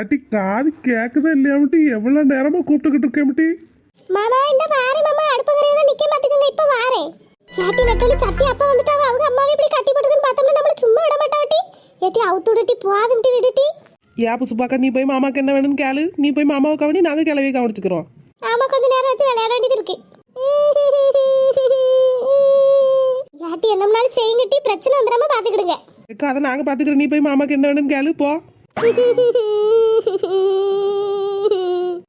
ஏட்டி காது கேட்கவே இல்லையாமட்டி எவ்வளோ நேரமா கூப்பிட்டுக்கிட்டு இருக்கேன்ட்டி மாமா இந்த வாரே மாமா அடுப்பங்கரையில நிக்க மாட்டேங்குங்க இப்ப வாரே சாட்டி நட்டலி சட்டி அப்பா வந்துட்டாவ அவங்க அம்மாவே இப்படி கட்டி போட்டுக்குன்னு பார்த்தோம்னா நம்மள சும்மா விட மாட்டாவட்டி ஏட்டி அவுத்து விடுட்டி போதும்ட்டி விடுட்டி ஏன் புசுப்பாக்கா நீ போய் மாமாக்கு என்ன வேணும்னு கேளு நீ போய் மாமாவை கவனி நாங்கள் கிளவி கவனிச்சுக்கிறோம் ஆமா கொஞ்ச நேரம் வச்சு விளையாட வேண்டியது இருக்கு யாட்டி என்னம்னாலும் செய்யுங்கட்டி பிரச்சனை வந்துடாம பாத்துக்கிடுங்க அக்கா அதை நாங்கள் பார்த்துக்கிறோம் நீ போய் மாமாக்கு என்ன வேணும்னு கேளு போ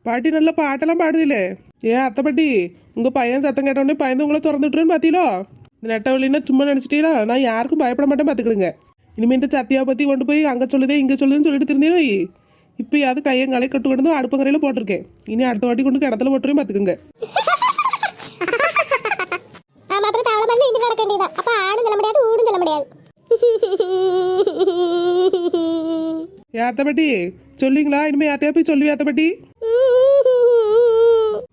பாட்டி நல்ல பாட்டெல்லாம் பாடுதில்லே ஏன் அத்தை பாட்டி உங்க பையன் சத்தம் கேட்டோடனே பயந்து உங்களை திறந்து விட்டுருன்னு இந்த நெட்ட நெட்டவழின்னா சும்மா நினச்சிட்டீங்களா நான் யாருக்கும் பயப்பட மாட்டேன் பாத்துக்கிடுங்க. இனிமே இந்த சத்தியா பத்தி கொண்டு போய் அங்க சொல்லுதே இங்க சொல்லுதுன்னு சொல்லிட்டு திருந்தீனோ இப்போ யாவது கையங்காலை கட்டு கிடந்து அடுப்பங்கரையில போட்டிருக்கேன். இனி அடுத்த வாட்டி கொண்டு கிடத்துல போட்டுருவேன் பார்த்துக்குங்க ஆமா அப்புறம் தவளை பண்ணி இது கிடக்க வேண்டியதான் அப்ப ஆணும் சொல்ல முடியாது ஊடும் சொல்ல முடியாது ஏன் அத்தை பாட்டி சொல்லுவீங்களா? இனிமேல் யார்ட்டையா போய் சொல்லுவியா அத்தை பாட்டி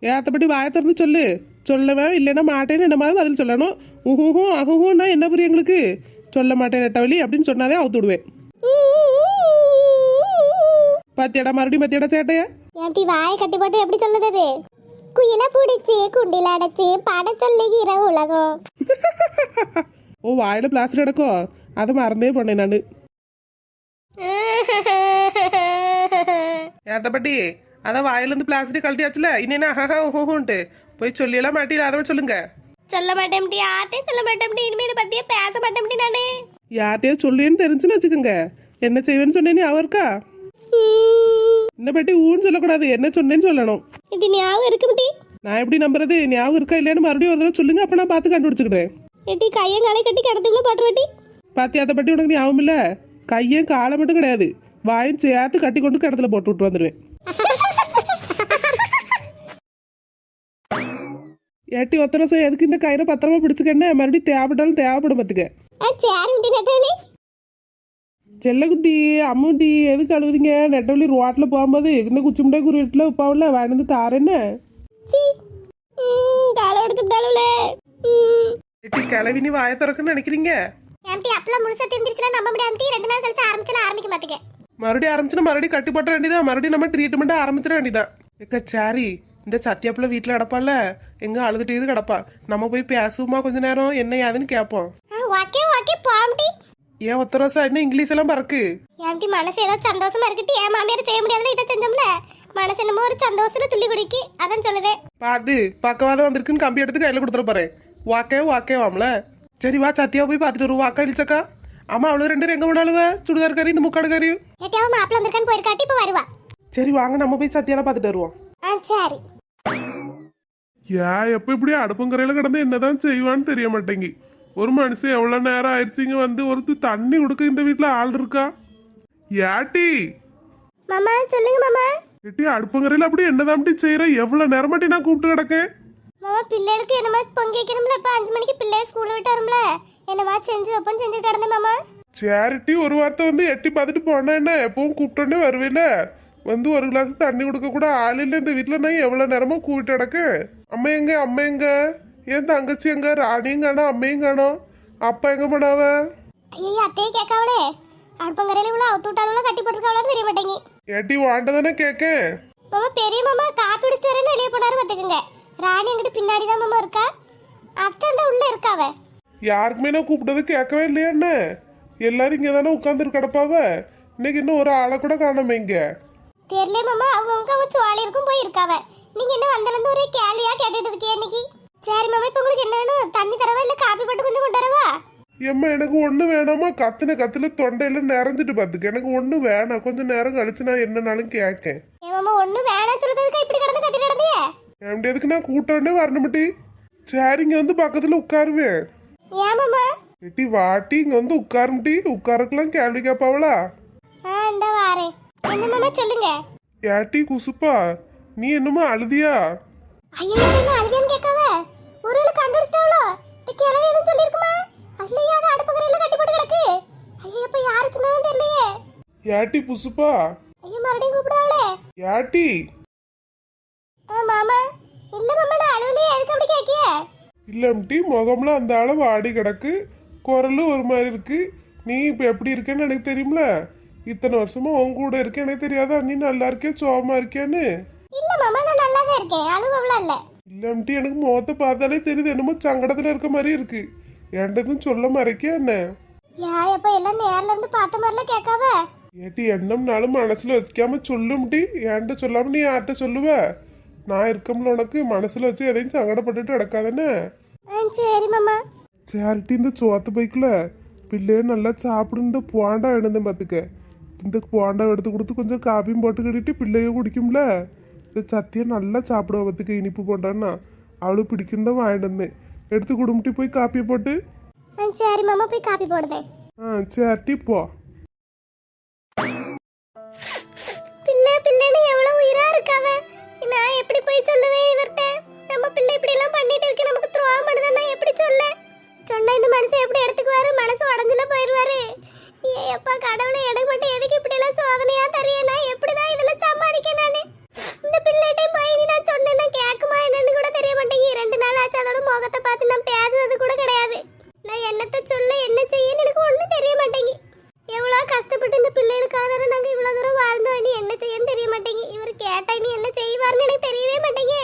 ஏன் அத்தை பாட்டி வாயை திறந்து சொல்லு. சொல்லவே இல்லைன்னா மாட்டேன்னு என்ன மாதிரி பதில் சொல்லணும்? உஹூஹும் அஹூஹும்னா என்ன புரியும் எங்களுக்கு? சொல்ல மாட்டேன் நெட்டவழி அப்படின்னு சொன்னாதே அவுத்து விடுவேன். பத்தியடா மறுபடியும் பத்தியடா சேட்டைய? ஏன்டி வாயை கட்டி போட்டு எப்படி சொல்லுது அது? குயில பிடிச்சி குண்டில அடைச்சி பட சொல்லுகிற உலகம். ஓ வாயில பிளாஸ்டிக் எடுக்கும் அதை மறந்தே போனேன் நான். ஏத்த பாட்டி அதான் வாயிலேருந்து பிளாஸ்டிக் கழட்டியாச்சுல இன்னும் அஹா ஊஹூன்ட்டு போய் சொல்லியெல்லாம் மாட்டில அதை சொல்லுங்க. சொல்ல மாட்டேன்டி யார்ட்டையும் சொல்ல மாட்டேன்டி இனிமே இதை பத்தியே பேச மாட்டேன்டி நானு. யார்கிட்டயோ சொல்லுவேன்னு தெரிஞ்சுன்னு வச்சுக்கோங்க. என்ன செய்வேன்னு சொன்னேன்னு அவருக்கா என்ன பாட்டி ஊன்னு சொல்லக்கூடாது என்ன சொன்னேன்னு சொல்லணும். இது ஞாபகம் இருக்குமிட்டி நான் எப்படி நம்புறது ஞாபகம் இருக்கா இல்லையான்னு மறுபடியும் ஒரு தடவை சொல்லுங்க அப்ப நான் பார்த்து கண்டுபிடிச்சுக்கிறேன் எட்டி கையை காலை கட்டி கிடத்துக்குள்ள போட்டுருவாட்டி பாத்தி அதை பற்றி உனக்கு ஞாபகம் இல்ல? கையும் காலை மட்டும் கிடையாது. வாயும் சேர்த்து கட்டி கொண்டு கிடத்துல போட்டு விட்டு வந்துடுவேன். ஏட்டி ஒத்தனை செய்ய எதுக்கு இந்த கயிறை பத்திரமா பிடிச்சுக்கன்னு? மறுபடியும் தேவைப்பட்டாலும் தேவைப்படும் பார்த்துக்க. செல்லக்குட்டி அம்முட்டி எதுக்கு அழுகுறீங்க? நெட்டவழி ரோட்டில் போகும்போது இந்த குச்சி முட்டை குறியீட்டில் உப்பாவில் வேணுந்து தாரேன்னு காலை எடுத்து விட்டாலும்ல. எட்டி கிளவி நீ வாயை திறக்குன்னு நினைக்கிறீங்க? ஏன்டி அப்பலாம் முழுசா தெரிஞ்சிருச்சுன்னா நம்ப முடியாது ரெண்டு நாள் கழிச்சு ஆரம்பிச்சலாம் ஆரம்பிக்க மாட்டேங்க மறுபடியும் ஆரம்பிச்சுன்னா மறுபடியும் கட்டி போட்ட வேண்டியதான் மறுபடியும் நம்ம ட்ரீட்மெண்ட் ஆரம்பிச்சிட வேண்டியதான் ஏக்கா சாரி இந்த சத்தியாப்புல வீட்டில் கிடப்பால எங்க அழுதுட்டு இது கிடப்பா. நம்ம போய் பேசுவோமா கொஞ்ச நேரம்? என்ன ஏதுன்னு கேட்போம் ஓகே ஓகே போம்டி ஏன் ஒத்த ரோசா என்ன இங்கிலீஷ் எல்லாம் பறக்கு? ஏன்டி மனசு ஏதோ சந்தோஷமா இருக்கட்டி. என் மாமியார் செய்ய முடியாதுன்னு இதை செஞ்சோம்ல? மனசு என்னமோ ஒரு சந்தோஷத்துல துள்ளி குடிக்கி. அதான் சொல்லுவேன் பாத்து பக்கவாதம் வந்திருக்குன்னு கம்பி எடுத்து கையில கொடுத்துட போறேன். வாக்கே வாக்கே வாம்ல. சரி வா சத்தியா போய் பார்த்துட்டு வருவோம். வாக்கா இழிச்சக்கா. ஆமா அவ்வளவு ரெண்டு எங்க போனாலுவ? சுடிதார் கறி இந்த முக்காடு கறியும் ஏட்டி அவன் மாப்பிள்ள வந்திருக்கான்னு போயிருக்காட்டி இப்போ வருவா. சரி வாங்க நம்ம போய் சத்தியால பார்த்துட்டு வருவோம். ஆ சரி. ஏன் எப்போ இப்படி அடுப்பங்கரையில் கிடந்து என்னதான் செய்வான்னு தெரிய மாட்டேங்கி. ஒரு மனுஷன் எவ்வளோ நேரம் ஆயிடுச்சு இங்க வந்து ஒருத்தர் தண்ணி கொடுக்க இந்த வீட்டில் ஆள் இருக்கா? ஏட்டி! மாமா சொல்லுங்க மாமா. ஏட்டி அடுப்பங்கரையில் அப்படி என்னதான் அப்படி செய்கிற எவ்வளோ நேரமாட்டி நான் கூப்பிட்டு கிடக்கேன்? மாமா பிள்ளைகளுக்கு என்னமா பொங்கி வைக்கணும்ல? இப்போ அஞ்சு மணிக்கு பிள்ளை ஸ்கூல் விட்டு வரும்ல? என்னமா செஞ்சு வைப்போன்னு செஞ்சு கிடந்தேன் மாமா? சேரிட்டி ஒரு வார்த்தை வந்து எட்டி பார்த்துட்டு போனா என்ன? எப்பவும் கூப்பிட்டோன்னே வருவேல வந்து ஒரு கிளாஸ் தண்ணி கொடுக்க கூட ஆள் இல்லை. இந்த வீட்டில் நான் எவ்வளோ நேரமா கூப்பிட்டு கிடக்கேன். அம்மா எங்க? அம்மா எங்க? என் தங்கச்சி எங்க? ராணியும் காணோம் அம்மையும் காணோம். அப்பா எங்க போனாவ? ஐயோ அத்தையே கேட்காவளே அடுப்பங்கரையில இவ்வளோ அவுத்து விட்டாலும் கட்டி போட்டுருக்காவளான்னு தெரிய மாட்டேங்கி. ஏட்டி வாண்ட தானே கேட்கேன். மாமா பெரிய மாமா காப்பி குடிச்சிட்டு வரேன்னு வெளியே போனாரு பார்த்துக்குங்க ராணி எங்கிட்ட பின்னாடி தான் மாமா இருக்கா? அத்தை அந்த உள்ள இருக்காவ? யாருக்குமே நான் கூப்பிட்டது கேட்கவே இல்லையா என்ன? எல்லாரும் இங்கே தானே உட்காந்துரு கிடப்பாவ? இன்னைக்கு இன்னும் ஒரு ஆளை கூட காணாம இங்க. தெரியல மாமா அவங்க அவங்க அவங்க சுவாலி இருக்கும் போயிருக்காவ. நீங்க என்ன வந்தலேருந்து ஒரே கேள்வியா கேட்டுட்டு இருக்கீங்க இன்னைக்கு? சரி மாமா இப்போ உங்களுக்கு என்ன வேணும்? தண்ணி தரவா இல்ல காப்பி போட்டு கொஞ்சம் கொண்டு வரவா? ஏம்மா எனக்கு ஒண்ணு வேணாமா கத்துன கத்துல தொண்டையில நிறைஞ்சிட்டு பாத்துக்க. எனக்கு ஒண்ணு வேணாம். கொஞ்சம் நேரம் கழிச்சு நான் என்னனாலும் கேட்கேன். ஏன் மாமா ஒண்ணு வேணாம் சொல்றதுக்கு இப்படி கிடந்து கத்திட்டு கிடந்தியே எப்படி எதுக்கு நான் கூட்டோடனே வரணுமிட்டி சரி இங்க வந்து பக்கத்துல உட்காருவேன் ஏன் மாமா எட்டி வாட்டி இங்க வந்து உட்காருமிட்டி உட்காரக்கெல்லாம் கேள்வி கேட்பாவளா? இந்த வாரேன் என்ன மாமா சொல்லுங்க? ஏட்டி குசுப்பா நீ என்னமோ அழுதியா? ஐயோ என்ன அழுதியான்னு கேட்காவ ஒரு வேளை கண்டுபிடிச்சிட்டாவளோ? இந்த கிழவி எதுவும் சொல்லியிருக்குமா? அதுலயே அது அடுப்பு கரையில கட்டி போட்டு கிடக்கு. ஐயோ இப்ப யாரு சொன்னாலும் தெரியலையே. ஏட்டி புசுப்பா ஐயோ மறுபடியும் கூப்பிடாவளே. ஏட்டி. மாமா. இல்ல மாமா நான் அழுவலையே எதுக்கு அப்படி கேட்கிய? இல்லம்டி முகம்லாம் அந்த அளவு ஆடி கிடக்கு. குரலும் ஒரு மாதிரி இருக்கு. நீ இப்போ எப்படி இருக்கேன்னு எனக்கு தெரியும்ல? இத்தனை வருஷமா உன் கூட இருக்கேன். எனக்கு தெரியாதா? நீ நல்லா இருக்கியா? சோகமா இருக்கியான்னு? இல்ல மாமா நான் நல்லா தான் இருக்கேன். அழுவலாம் இல்ல. இல்லாமட்டி எனக்கு முகத்தை பார்த்தாலே தெரியுது. என்னமோ சங்கடத்துல இருக்க மாதிரி இருக்கு. என்கிட்ட சொல்ல மறைக்கியா என்ன? யா எப்ப எல்லாம் நேர்ல இருந்து பார்த்த மாதிரில கேட்காவ ஏட்டி எண்ணம்னாலும் மனசுல வச்சுக்காம சொல்லும்டி என்கிட்ட சொல்லாம நீ யார்கிட்ட சொல்லுவ? நான் இருக்கம்ல உனக்கு மனசுல வச்சு எதையும் சங்கடப்பட்டுட்டு நடக்காதானே ஆ, சரி மாமா. சேரிட்டி இந்த சோத்து பைக்கில் பிள்ளைய நல்லா சாப்பிடு இந்த போண்டா எடுந்தேன் பார்த்துக்க இந்த போண்டா எடுத்து கொடுத்து கொஞ்சம் காப்பியும் போட்டு கட்டிட்டு பிள்ளைய குடிக்கும்ல. இந்த சத்தியை நல்லா சாப்பிடுவா பார்த்துக்க இனிப்பு போண்டான்னா அவளுக்கு பிடிக்கும் தான் வாங்கிட்டு வந்தேன். எடுத்து குடும்பிட்டு போய் காப்பியை போட்டு. சரி மாமா போய் காப்பி போடுதேன். ஆ சேரிட்டி போ. போய் சொல்லுவேன் இவர்கிட்ட நம்ம பிள்ளை இப்படி எல்லாம் பண்ணிட்டு இருக்கு நமக்கு துரோகம் பண்ணுதுன்னா எப்படி சொல்ல? சொன்னா இந்த மனுஷன் எப்படி எடுத்துக்குவாரு? மனசு உடஞ்சுல போயிருவாரு. ஏ அப்பா கடவுளே எனக்கு மட்டும் எதுக்கு இப்படி எல்லாம் சோதனையா தரைய நான் எப்படிதான் இதெல்லாம் சமாளிக்க நானு இந்த பிள்ளைகிட்டையும் போய் நீ நான் சொன்னேன்னா கேக்குமா என்னன்னு கூட தெரிய மாட்டேங்க ரெண்டு நாள் ஆச்சு அதோட முகத்தை பார்த்து நான் பேசுறது கூட கிடையாது நான் என்னத்த சொல்ல என்ன செய்யன்னு எனக்கு ஒண்ணும் தெரிய மாட்டேங்கி எவ்வளோ கஷ்டப்பட்டு இந்த பிள்ளைகளுக்காக தானே நாங்கள் இவ்வளோ தூரம் வாழ்ந்தோம் இனி என்ன செய்யன்னு தெரிய மாட்டேங்க இவர் கேட்டா இனி என்ன செய்வார்னு எனக்கு தெரியவே மாட்டேங்க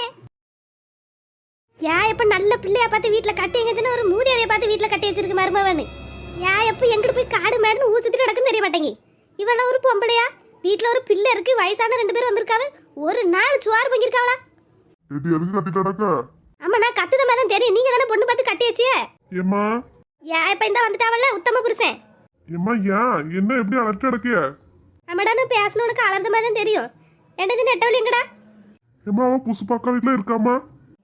யா எப்ப நல்ல பிள்ளைய பார்த்து வீட்டில் கட்டி எங்கச்சுன்னு ஒரு மூதியாவைய பார்த்து வீட்டில் கட்டி வச்சிருக்கு மருமவனு. யா எப்ப எங்கிட்டு போய் காடு மேடுன்னு ஊச்சுட்டு நடக்குன்னு தெரிய மாட்டேங்க. இவன ஒரு பொம்பளையா? வீட்டில் ஒரு பிள்ளை இருக்கு வயசான ரெண்டு பேரும் வந்திருக்காவு. ஒரு நாள் சுவார் பங்கிருக்காவளா எது எதுக்கு கத்திட்டு நடக்க ஆமா நான் கத்துத மாதிரி தான் தெரியும். நீங்க தானே பொண்ணு பார்த்து கட்டி வச்சியே ஏம்மா? யா இப்ப இந்த வந்துட்டாவல்ல உத்தம புருஷன். ஏம்மா ஏன் என்ன எப்படி அலர்ட் நடக்கிய ஆமாடா நான் பேசணுனுக்கு அலர்ந்த மாதிரி தான் தெரியும். என்னது நெட்டவழி எங்கடா? ஏம்மா அவன் புசு பக்கம் வீட்டில் இருக்காமா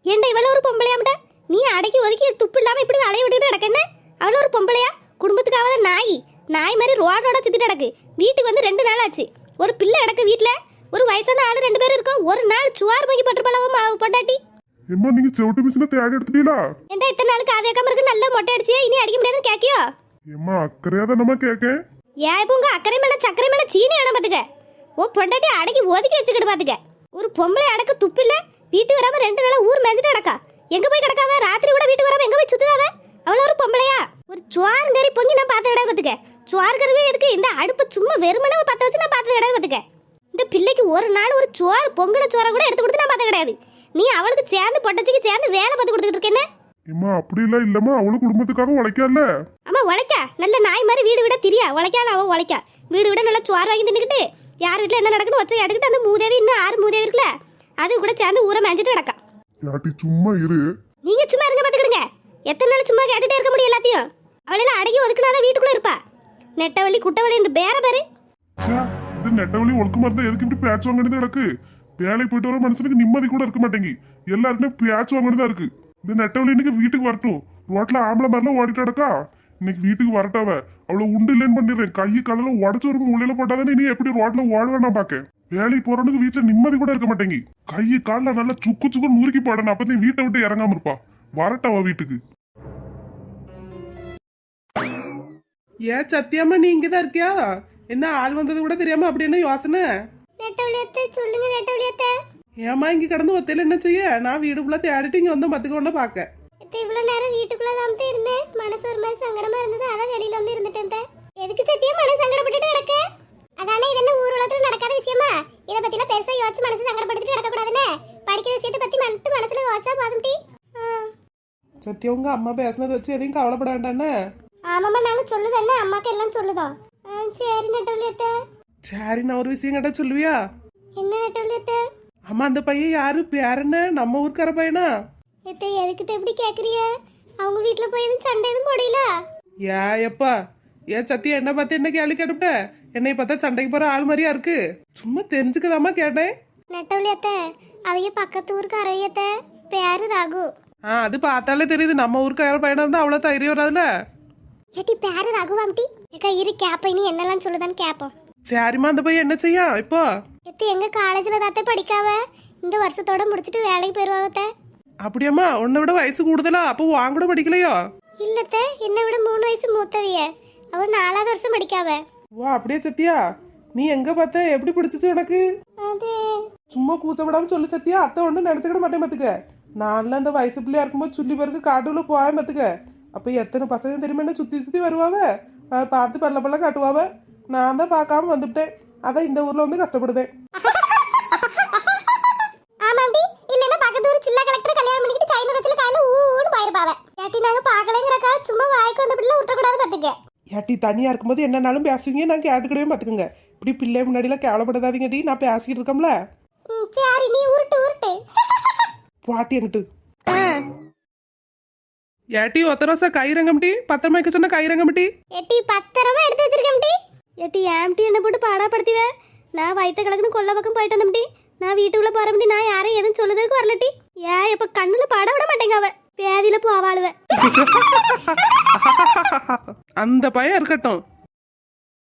ஏண்டா இவ்வளோ ஒரு பொம்பளையாமட? நீ அடக்கி ஒதுக்கி துப்பு இல்லாம இப்படி அலைய விட்டுட்டு நடக்கன்னு? அவ்வளோ ஒரு பொம்பளையா? குடும்பத்துக்காக நாய். நாய் மாதிரி ரோடோட சுத்திட்டு நடக்கு வீட்டுக்கு வந்து ரெண்டு நாள் ஆச்சு. ஒரு பிள்ளை நடக்கு வீட்டில் ஒரு வயசான ஆளு ரெண்டு பேரும் இருக்கோம். ஒரு நாள் சுவார் போய் பட்டுருப்பாளவோ மாவு பொண்டாட்டி? ஏம்மா நீங்க செவிட்டு மிஷினை தேடி எடுத்துட்டீங்களா? ஏண்டா இத்தனை நாளுக்கு அதே இருக்கு நல்ல மொட்டை அடிச்சியே? இனி அடிக்க முடியாதுன்னு கேக்கியோ ஏம்மா அக்கறையா தானம்மா கேட்கேன். ஏன் இப்போ உங்க அக்கறை மேல சக்கரை மேல சீனி ஆன பாத்துக்க. ஓ பொண்டாட்டி அடக்கி ஒதுக்கி வச்சுக்கிட்டு பாத்துக்க. ஒரு பொம்பளை அடக்க துப்பு இல்ல? வீட்டுக்கு வராம ரெண்டு நாளா ஊர் மேய்ச்சிட்டு அடக்கா எங்க போய் கிடக்காவ ராத்திரி கூட வீட்டுக்கு வராம எங்க போய் சுத்துதாவ அவ்வளோ ஒரு பொம்பளையா. ஒரு சுவார் கறி பொங்கி நான் பார்த்த கிடையாது பாத்துக்க. சுவார் கறிவே எதுக்கு? இந்த அடுப்பு சும்மா வெறுமனே பத்த வச்சு நான் பார்த்தது கிடையாது பாத்துக்க. இந்த பிள்ளைக்கு ஒரு நாள் ஒரு சோறு பொங்கல சோறை கூட எடுத்து கொடுத்து நான் பார்த்தது கிடையாது. நீ அவளுக்கு சேர்ந்து பொட்டச்சிக்கு சேர்ந்து வேலை பார்த்து கொடுத்துட்டு இருக்கேன்னு ஏம்மா அப்படி இல்ல இல்லம்மா. அவளும் குடும்பத்துக்காக உழைக்கல அம்மா உழைக்கா. நல்ல நாய் மாதிரி வீடு விட திரியா. உழைக்காத அவ உழைக்கா. வீடு விட நல்லா சோறு வாங்கி தின்னுக்கிட்டு யார் வீட்டில் என்ன நடக்குன்னு ஒச்சை எடுக்கிட்டு அந்த மூதேவி இன்னும் ஆறு மூதேவி இருக்குல்ல அது கூட சேர்ந்து ஊரை மேய்ஞ்சிட்டு நடக்கா யாட்டி சும்மா இரு. நீங்க சும்மா இருங்க பார்த்துக்கிடுங்க. எத்தனை நாள் சும்மா கேட்டுட்டே இருக்க முடியும் எல்லாத்தையும். அவளெல்லாம் அடங்கி ஒதுக்குனாதான் வீட்டுக்குள்ள இருப்பா. நெட்டவள்ளி குட்டவள்ளி பேர பேரு. ச்சே, இது நெட்டவழி ஒழுக்கமா இருந்தா எதுக்கு இப்படி பேச்சு வாங்கினது கிடக்கு வேலைக்கு போயிட்டு வர மனுஷனுக்கு நிம்மதி கூட இருக்க மாட்டேங்கி. எல்லாருக்குமே பேச்சு வாங்கினதா இருக்கு. இந்த நெட்டவழி இன்னைக்கு வீட்டுக்கு வரட்டும். ரோட்ல ஆம்பளை மாதிரிலாம் ஓடிட்டு கிடக்கா? இன்னைக்கு வீட்டுக்கு வரட்டாவ. அவ்வளவு உண்டு இல்லைன்னு பண்ணிடுறேன். கை காலில் உடச்சு ஒரு மூலையில போட்டாதானே நீ எப்படி ரோட்ல ஓடுவேன் நான் பாக்க வேலைக்கு போறவனுக்கு வீட்டுல நிம்மதி கூட இருக்க மாட்டேங்கி. கை காலில் நல்லா சுக்கு சுக்கு நுறுக்கி போடணும் அப்பதான் வீட்டை விட்டு இறங்காம இருப்பா. வரட்டாவா வீட்டுக்கு. ஏன் சத்தியம்மா நீ இங்கே தான் இருக்கியா? என்ன ஆள் வந்தது கூட தெரியாம அப்படி என்ன யோசனை? சொல்லுங்க ஏம்மா இங்கே கடந்து ஒத்தையில என்ன செய்ய? நான் வீடு ஃபுல்லாக தேடிட்டு இங்கே வந்து பத்துக்கொண்டு பார்க்க. இவ்வளவு நேரம் வீட்டுக்குள்ள தான் இருந்தேன். மனசு ஒரு மாதிரி சங்கடமா இருந்தது. அதான் வெளியில வந்து இருந்துட்டேன் எதுக்கு சத்தியம் மனசு சங்கடப்பட்டுட்டு நடக்க அதானே இது என்ன ஊர் உலகத்துல நடக்காத விஷயமா? இத பத்தி எல்லாம் பெருசா யோசிச்சு மனசு சங்கடப்படுத்திட்டு நடக்க கூடாதுன்னு படிக்கிற விஷயத்தை பத்தி மட்டும் மனசுல யோசிச்சா போதும் டி. சத்தியம் உங்க அம்மா பேசுனதை வச்சு எதையும் கவலைப்பட வேண்டானே ஆமாம்மா நாங்க சொல்லுதோன்னே அம்மாக்கு எல்லாம் சொல்லுதோம் சரி நெட்டவளியத்தை சரி நான் ஒரு விஷயம் கேட்டா சொல்லுவியா? என்ன நெட்டவளியத்தை அம்மா அந்த பையன் யாரு? பேர் என்ன? நம்ம ஊர்க்கார பையனா? எத்தை எதுக்கு எப்படி கேக்குறிய அவங்க வீட்டுல போய் எதுவும் சண்டை எதுவும் போடல? ஏ எப்பா? ஏன் சத்தியம் என்ன பார்த்து என்ன கேள்வி கேட்டுவிட்ட என்னை பார்த்தா சண்டைக்கு போற ஆள் மாதிரியா இருக்கு. சும்மா தெரிஞ்சுக்கதாம்மா கேட்டேன். நெட்டவளியத்தை அவங்க பக்கத்து ஊருக்கு அரையத்தை. பேரு ராகு. ஆ அது பார்த்தாலே தெரியுது. நம்ம ஊருக்கார பையனா இருந்தா அவ்வளோ தைரியம் வராதுல ஏட்டி பேரு ரகுவாம்டி ஏக்கா இரு கேப்ப இனி என்னெல்லாம் சொல்லுதான்னு கேப்போம். சரிம்மா அந்த பையன் என்ன செய்யா? இப்போ. எத்தி எங்க காலேஜ்ல தாத்தே படிக்காவ? இந்த வருஷத்தோட முடிச்சிட்டு வேலைக்கு போயிருவாவத்த அப்படியாம்மா உன்னை விட வயசு கூடுதலா? அப்போ வாங்க கூட படிக்கலையோ? இல்லத்த என்னை விட மூணு வயசு மூத்தவிய. அவ நாலாவது வருஷம் படிக்காவ. ஓ அப்படியே சத்தியா நீ எங்க பார்த்த? எப்படி பிடிச்சிச்சு உனக்கு? சும்மா கூச்சப்படாம சொல்லு சத்தியா அத்தை ஒன்றும் நினைச்சுக்கிட மாட்டேன் பார்த்துக்க நான்லாம் அந்த வயசு பிள்ளையா இருக்கும்போது சொல்லி பிறகு காட்டுக்குள்ள போவேன் பார்த்துக்க அப்போ எத்தனை பசங்க தெரியுமா சுற்றி சுற்றி வருவாவ? பார்த்து பல்ல பல்ல காட்டுவாவ? நான் தான் பார்க்காம வந்துட்டேன். அதான் இந்த ஊர்ல வந்து கஷ்டப்படுதேன். சும்மா வாய்க்கு வந்த பிள்ளை விட்டக்கூடாது பாத்துக்க. ஏட்டி தனியா இருக்கும்போது என்னன்னாலும் பேசுவீங்க. நான் கேட்டுக்கிடவே பார்த்துக்குங்க. இப்படி பிள்ளை முன்னாடிலாம் கேவலப்படாதீங்க டி நான் பேசிக்கிட்டு இருக்கோம்ல. சரி நீ உருட்டு உருட்டு. பாட்டி எங்கிட்டு ஆ, ஏட்டி ஒத்த ரோசா கைரங்கம்டி பத்திரமாய்க்க சொன்ன கைரங்கம்டி எட்டி பத்திரமா எடுத்து வச்சிருக்கேன்டி எட்டி ஏம்டி என்ன போட்டு பாடாப்படுத்திவ? நான் வயித்த கலக்குன்னு கொல்ல பக்கம் போயிட்டு வந்தோம்டி. நான் வீட்டுக்குள்ள போறோம்டி. நான் யாரையும் எதுவும் சொல்லுறதுக்கு வரலட்டி. ஏன் இப்ப கண்ணுல பாட விட மாட்டேங்க அவ. பேதியில போவாளுவ அந்த பையன் இருக்கட்டும்.